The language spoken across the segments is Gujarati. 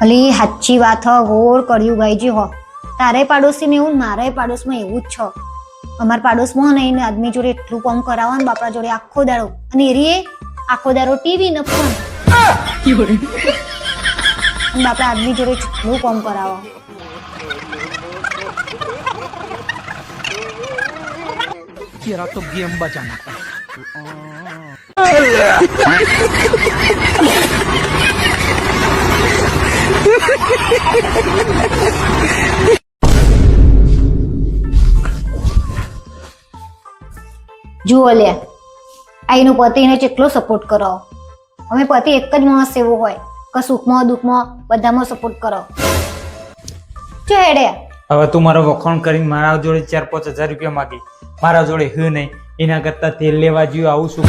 ભલી સાચી વાત હ ગોળ કર્યું ગાયજી હો તારે પાડોશીમાં એવું ને મારે પાડોશમાં એવું જ છે અમારા પાડોશમાં ને એને આદમી જોડે એટલું કામ કરાવો ને બાપરા જોડે આખો દાડો અને એરીએ આખો દાડો ટીવી ને ફોન અને બાપરા આદમી જોડે એટલું કામ કરાવો तेरा तो गेम बचाना જુઓ લે. આ એનો પતિને કેટલો સપોર્ટ કરો. અમે પતિ એક જ માણસ એવો હોય. કે સુખમાં દુઃખમાં બધામાં સપોર્ટ કરો. જો હેડે. હવે તું મારો વખાણ કરીને મારા જોડે ચાર પાંચ હજાર રૂપિયા માગી. મારા જોડે હું નહીં. એના કરતા તેલ લેવા જ્યું આવું શું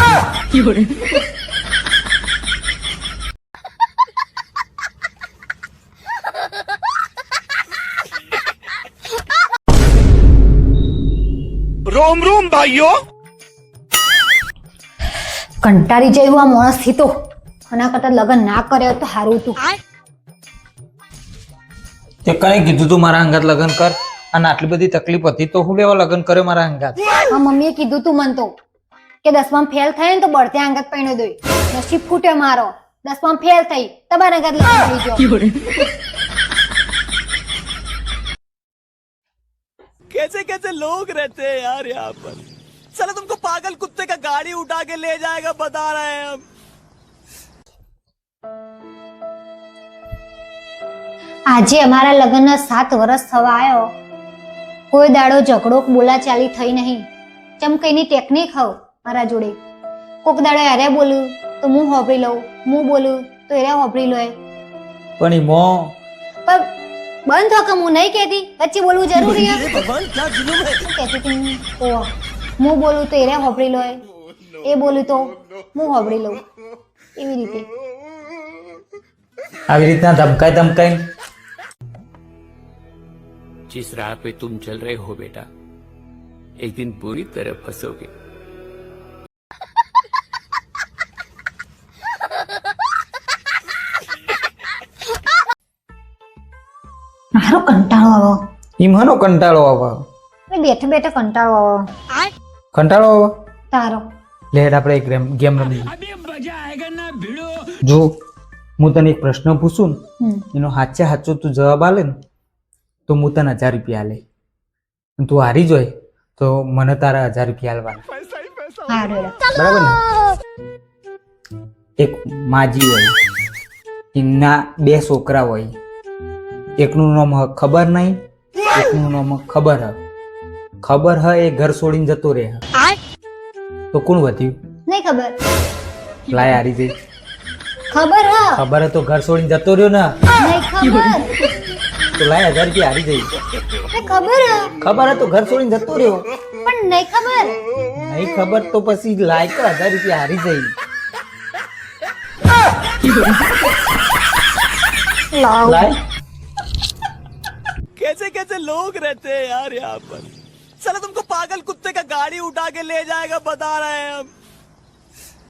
રોમ રોમ ભાઈઓ. કંટાળી જાય આ માણસથી તો. આના કરતાં લગ્ન ના કર્યા તો સારું હતું. તે કઈ કીધું તું મારા અંગાત લગ્ન કર? અને આટલી બધી તકલીફ હતી તો હું લેવા લગ્ન કર્યો મારા અંગાત? હા મમ્મીએ કીધું તું મન તો કે દસમાં ફેલ થાય ને તો બળતે અંગાત પહેણ્યો દોઈ નસીબ ફૂટ્યો મારો. દસમા ફેલ થઈ તમારા અંગાત લગ્ન થઈ ગયો. કેસે કેસે લોગ રહેતે યાર યહાં પર. साला तुमको पागल कुत्ते का गाड़ी उठा के ले जाएगा बता रहे हैं हम આજે અમારા લગ્નના સાત વર્ષ થવા આવ્યો કોઈ દાડો ઝઘડો કે બોલાચાલી થઈ નહીં ચમ કઈની ટેકનિક હવ મારા જોડે કોક દાડો અરે બોલું તો હું હોભરી લઉં હું બોલું તો એરે હોભરી લે પણ ઈ મો પણ બંધ થો કે હું નહીં કહેતી વચ્ચે બોલવું જરૂરી હે भगवान क्या जुलूम है શું કહેતી હતી હું? ઓહ, હું બોલું તો એરે હોભરી લે એ બોલું તો હું હોભરી લઉં એવી રીતે આવી રીતના ધમકાઈ ધમકાઈ जिस राह पे तुम चल रहे हो बेटा एक दिन बुरी तरह फंसोगे મારો કંટાળો આવો ઈમાનો કંટાળો આવે બેઠે બેઠે કંટાળો આવો કંટાળો આવો? તારો. લેડ આપણે એક ગેમ રમીએ જો હું તને એક પ્રશ્ન પૂછું ને એનો સાચે સાચો તું જવાબ આલે ને તો હું તને હજાર રૂપિયા આલે. અને તું હારી જોય તો મને તારા હજાર રૂપિયા આલવાના. બરાબર ને? એક માજી હોય એમના બે છોકરા હોય એકનું નામ ખબર નહીં એકનું નામ ખબર હ. ખબર હ એ ઘર છોડીને જતો રહે હ. તો કોણ વધ્યું નહીં ખબર લાય હારી જઈ ખબર હ ખબર હ તો ઘર છોડીને જતો રહ્યો ને નહીં ખબર તો લાય હજાર રૂપિયા હારી જઈ નહીં ખબર હ ખબર હ તો ઘર છોડીને જતો રહ્યો પણ નહીં ખબર નહીં ખબર તો પછી લાય કે હજાર રૂપિયા હારી જઈ લાવ લાય कैसे कैसे लोग रहते हैं यार यहाँ पर साला तुमको पागल कुत्ते का गाड़ी उठा के ले जाएगा बता रहे हैं हम